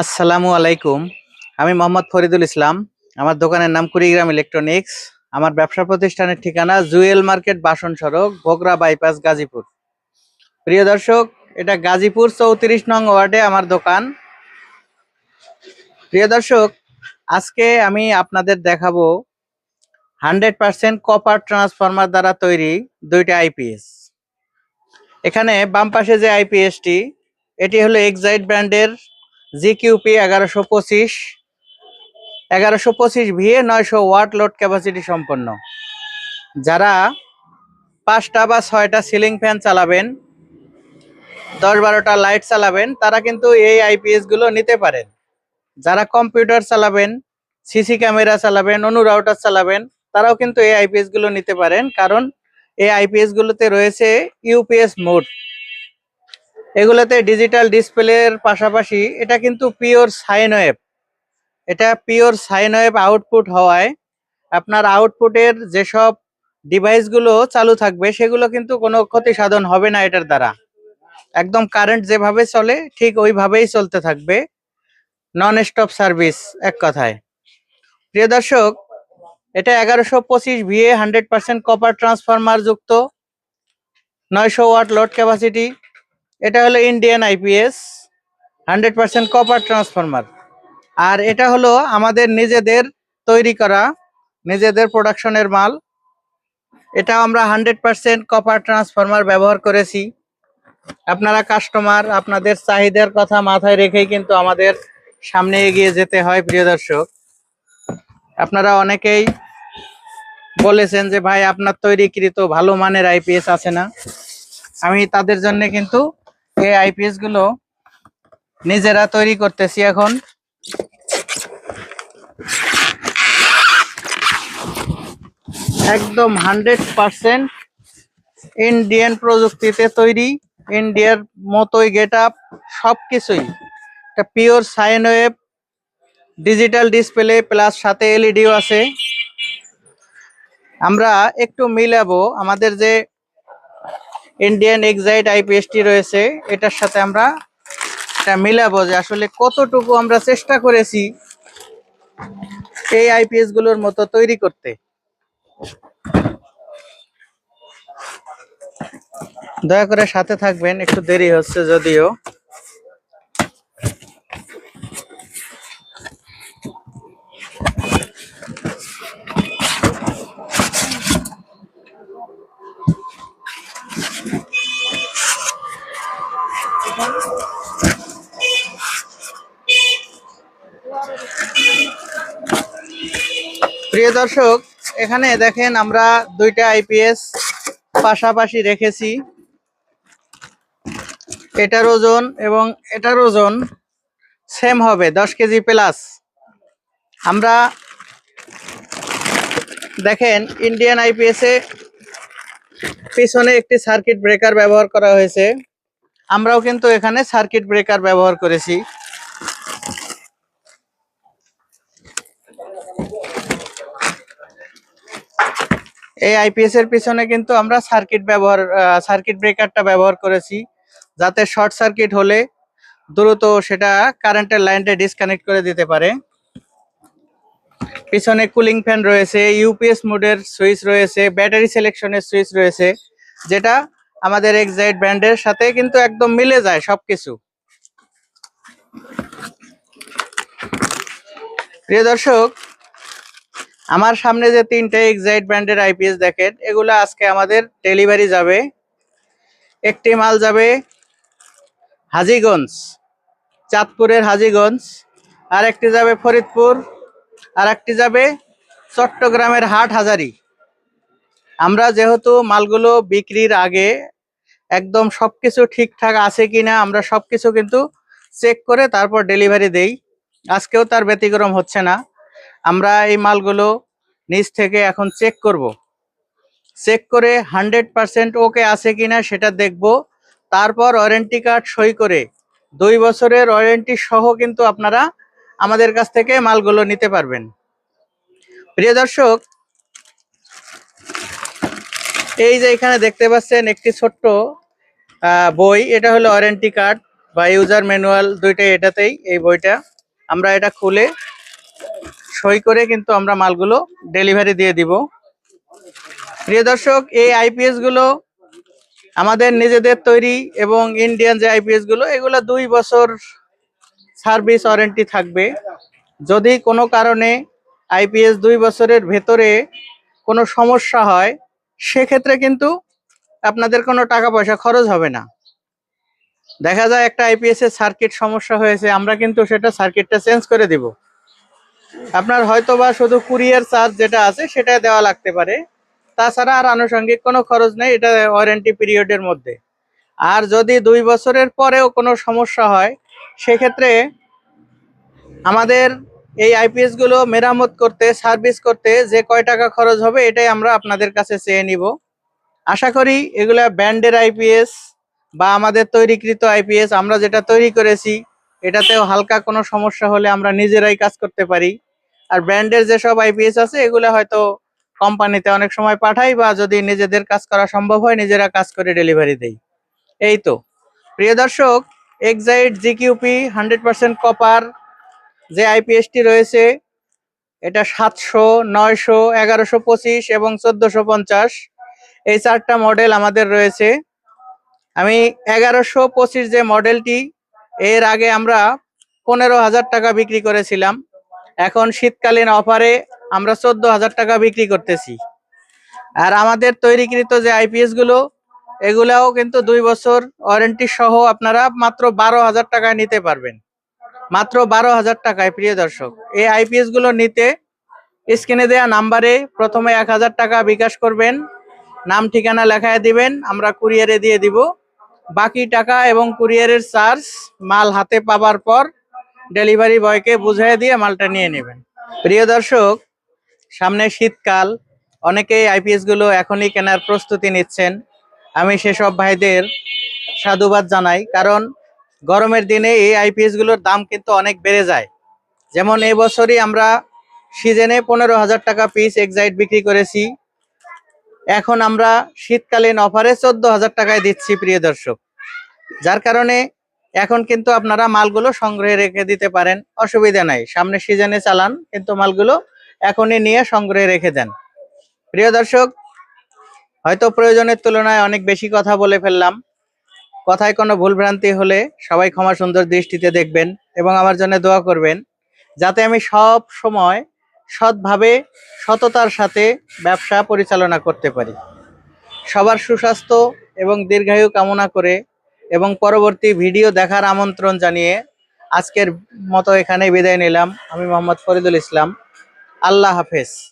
আসসালামু আলাইকুম। আমি মোহাম্মদ ফরিদুল ইসলাম। আমার দোকানের নাম কুড়িগ্রাম ইলেকট্রনিক্স। আমার ব্যবসা প্রতিষ্ঠানের ঠিকানা জুয়েল মার্কেট বাসন সড়ক ভোগরা বাইপাস, গাজীপুর। প্রিয় দর্শক, এটা গাজীপুর চৌত্রিশ নং ওয়ার্ডে আমার দোকান। প্রিয় দর্শক, আজকে আমি আপনাদের দেখাবো হান্ড্রেড পার্সেন্ট কপার ট্রান্সফরমার দ্বারা তৈরি দুইটা আইপিএস। এখানে বাম পাশে যে আইপিএসটি, এটি হলো এক্সাইট ব্র্যান্ডের জিকিউপি এগারোশো পঁচিশ এগারোশো পঁচিশ ভিএ নয়শো ওয়াট লোড ক্যাপাসিটি সম্পন্ন। যারা পাঁচটা বা ছয়টা সিলিং ফ্যান চালাবেন, দশ বারোটা লাইট চালাবেন, তারা কিন্তু এই আইপিএসগুলো নিতে পারেন। যারা কম্পিউটার চালাবেন, সিসি ক্যামেরা চালাবেন, অনু রাউটার চালাবেন, তারাও কিন্তু এই আইপিএসগুলো নিতে পারেন। কারণ এই আইপিএস গুলোতে রয়েছে ইউপিএস মোড। এগুলোতে ডিজিটাল ডিসপ্লের পাশাপাশি এটা কিন্তু পিওর সাইন ওয়েভ এটা পিওর সাইন ওয়েভ আউটপুট হওয়ায় আপনার আউটপুটের যেসব ডিভাইসগুলো চালু থাকবে, সেগুলো কিন্তু কোনো ক্ষতি সাধন হবে না এটার দ্বারা। একদম কারেন্ট যেভাবে চলে, ঠিক ওইভাবেই চলতে থাকবে। নন স্টপ সার্ভিস এক কথায়। প্রিয় দর্শক, এটা এগারোশো পঁচিশ VA hundred percent copper transformer যুক্ত নয়শো ওয়াট লোড ক্যাপাসিটি এটা হলো Indian IPS hundred percent copper transformer আর এটা হলো আমাদের নিজেদের তৈরি করা, নিজেদের প্রোডাকশনের মাল। এটা আমরা হান্ড্রেড পার্সেন্ট কপার ট্রান্সফরমার ব্যবহার করেছি। আপনারা কাস্টমার আপনাদের চাহিদার কথা মাথায় রেখেই কিন্তু আমাদের সামনে এগিয়ে যেতে হয়, প্রিয় দর্শক। আপনারা অনেকেই বলেছেন যে, ভাই, আপনার তৈরিকৃত ভালো মানের আইপিএস আছে না। আমি তাদের জন্য কিন্তু এই আইপিএসগুলো নিজেরা তৈরি করতেছি এখন। একদম হান্ড্রেড পার্সেন্ট ইন্ডিয়ান প্রযুক্তিতে তৈরি, ইন্ডিয়ার মতোই গেট আপ সব কিছুই এটা pure sine wave digital display, plus সাথে এলইডিও আছে। আমরা একটু মিলাবো, আমাদের যে ইন্ডিয়ান এক্সাইট আইপিএসটি রয়েছে। এটার সাথে আমরা এটা মিলাবো যে আসলে কতটুকু আমরা চেষ্টা করেছি এই আইপিএসগুলোর মতো তৈরি করতে। দয়া করে সাথে থাকবেন, একটু দেরি হচ্ছে যদিও। প্রিয় দর্শক, এখানে দেখেন আমরা দুইটা আইপিএস পাশাপাশি রেখেছি। এটার ওজন এবং এটার ওজন সেম হবে, দশ কেজি প্লাস আমরা দেখেন ইন্ডিয়ান আইপিএস পিছনে একটি সার্কিট ব্রেকার ব্যবহার করা হয়েছে। আমরাও কিন্তু এখানে সার্কিট ব্রেকার ব্যবহার করেছি। এই আইপিএস এর পিছনে কিন্তু আমরা সার্কিট ব্যবহার সার্কিট ব্রেকারটা ব্যবহার করেছি। যাতে শর্ট সার্কিট হলে দ্রুত সেটা কারেন্টের লাইনটা ডিসকানেক্ট করে দিতে পারে। পিছনে কুলিং ফ্যান রয়েছে ইউপিএস মোডের সুইচ রয়েছে ব্যাটারি সিলেকশনের সুইচ রয়েছে, যেটা আমাদের এক্সাইট ব্র্যান্ডের সাথে কিন্তু একদম মিলে যায় সবকিছু। প্রিয় দর্শক আমার সামনে যে তিনটে এক্সাইট ব্র্যান্ডের আইপিএস দেখেন, এগুলো আজকে আমাদের ডেলিভারি যাবে। একটি মাল যাবে হাজিগঞ্জ, চাঁদপুরের হাজিগঞ্জ আর একটি যাবে ফরিদপুর আর একটি যাবে চট্টগ্রামের হাট হাজারি। আমরা যেহেতু মালগুলো বিক্রির আগে একদম সব কিছু ঠিকঠাক আছে কি না আমরা সব কিছু কিন্তু চেক করে তারপর ডেলিভারি দেই। আজকেও তার ব্যতিক্রম হচ্ছে না। আমরা এই মালগুলো নিচ থেকে এখন চেক করব। চেক করে হান্ড্রেড পার্সেন্ট ওকে আছে কিনা সেটা দেখব। তারপর ওয়ারেন্টি কার্ড সই করে দুই বছরের ওয়ারেন্টি সহ কিন্তু আপনারা আমাদের কাছ থেকে মালগুলো নিতে পারবেন। প্রিয় দর্শক, এই যে এখানে দেখতে পাচ্ছেন একটি ছোট্ট বই, এটা হলো ওয়ারেন্টি কার্ড বা ইউজার ম্যানুয়াল দুইটাই এটাতেই এই বইটা। আমরা এটা খুলে সই করে কিন্তু আমরা মালগুলো ডেলিভারি দিয়ে দিব। প্রিয় দর্শক, এই আইপিএসগুলো আমাদের নিজেদের তৈরি এবং ইন্ডিয়ান যে আইপিএসগুলো, এগুলো দুই বছর সার্ভিস ওয়ারেন্টি থাকবে। যদি কোনো কারণে আইপিএস দুই বছরের ভেতরে কোনো সমস্যা হয়, সেক্ষেত্রে কিন্তু আপনাদের কোনো টাকা পয়সা খরচ হবে না। দেখা যায় একটা আইপিএস এর সার্কিট সমস্যা হয়েছে, আমরা কিন্তু সেটা সার্কিটটা চেঞ্জ করে দিব। আপনার হয়তোবা শুধু কুরিয়ার চার্জ যেটা আছে সেটা দেওয়া লাগতে পারে। তাছাড়া আর আনুষঙ্গিক কোনো খরচ নেই, এটা ওয়ারেন্টি পিরিয়ডের মধ্যে। আর যদি দুই বছরের পরেও কোনো সমস্যা হয়, সেক্ষেত্রে আমাদের এই আইপিএসগুলো মেরামত করতে সার্ভিস করতে যে কয় টাকা খরচ হবে, এটাই আমরা আপনাদের কাছে চেয়ে নিব। আশা করি এগুলা ব্যান্ডের আইপিএস বা আমাদের তৈরিকৃত আইপিএস আমরা যেটা তৈরি করেছি, এটাতেও হালকা কোনো সমস্যা হলে আমরা নিজেরাই কাজ করতে পারি। আর ব্র্যান্ডের যেসব আইপিএস আছে, এগুলো হয়তো কোম্পানিতে অনেক সময় পাঠাই বা যদি নিজেদের কাজ করা সম্ভব হয়, নিজেরা কাজ করে ডেলিভারি দেই। এই তো। প্রিয় দর্শক excite GQP hundred percent copper যে আইপিএসটি রয়েছে, এটা সাতশো, নয়শো, এগারোশো পঁচিশ এবং চোদ্দশো পঞ্চাশ। এই চারটা মডেল আমাদের রয়েছে। আমি এগারোশো পঁচিশ যে মডেলটি এর আগে আমরা পনেরো হাজার টাকা বিক্রি করেছিলাম। এখন শীতকালীন অফারে আমরা চোদ্দ হাজার টাকা বিক্রি করতেছি। আর আমাদের তৈরিকৃত যে আইপিএসগুলো, এগুলাও কিন্তু দুই বছর ওয়ারেন্টি সহ আপনারা মাত্র বারো হাজার টাকায় নিতে পারবেন। মাত্র বারো হাজার টাকায়, প্রিয় দর্শক। এই আইপিএসগুলো নিতে স্ক্রিনে দেওয়া নাম্বারে প্রথমে এক হাজার টাকা বিকাশ করবেন, নাম ঠিকানা লেখায় দিবেন, আমরা কুরিয়ারে দিয়ে দিব। বাকি টাকা এবং কুরিয়ারের চার্জ মাল হাতে পাবার পর ডেলিভারি বয়কে বুঝিয়ে দিয়ে মালটা নিয়ে নেবেন। প্রিয় দর্শক, সামনে শীতকাল, অনেকেই আইপিএসগুলো এখনই কেনার প্রস্তুতি নিচ্ছেন। আমি সেসব ভাইদের সাধুবাদ জানাই, কারণ গরমের দিনে এই আইপিএসগুলোর দাম কিন্তু অনেক বেড়ে যায়। যেমন এই বছরই আমরা সিজনে পনেরো হাজার টাকা পিস এক্সাইট বিক্রি করেছি। এখন আমরা শীতকালীন অফারে চোদ্দ হাজার টাকায় দিচ্ছি, প্রিয় দর্শক। যার কারণে এখন কিন্তু আপনারা মালগুলো সংগ্রহে রেখে দিতে পারেন, অসুবিধা নাই। সামনে সিজনে চালান, কিন্তু মালগুলো এখনই নিয়ে সংগ্রহে রেখে দেন। প্রিয় দর্শক, হয়তো প্রয়োজনের তুলনায় অনেক বেশি কথা বলে ফেললাম। কথায় কোনো ভুলভ্রান্তি হলে সবাই ক্ষমা সুন্দর দৃষ্টিতে দেখবেন এবং আমার জন্য দোয়া করবেন, যাতে আমি সব সময় সৎভাবে, সততার সাথে ব্যবসা পরিচালনা করতে পারি। সবার সুস্বাস্থ্য এবং দীর্ঘায়ু কামনা করে এবং পরবর্তী ভিডিও দেখার আমন্ত্রণ জানিয়ে আজকের মতো এখানে বিদায় নিলাম। আমি মোহাম্মদ ফরিদুল ইসলাম। আল্লাহ হাফেজ।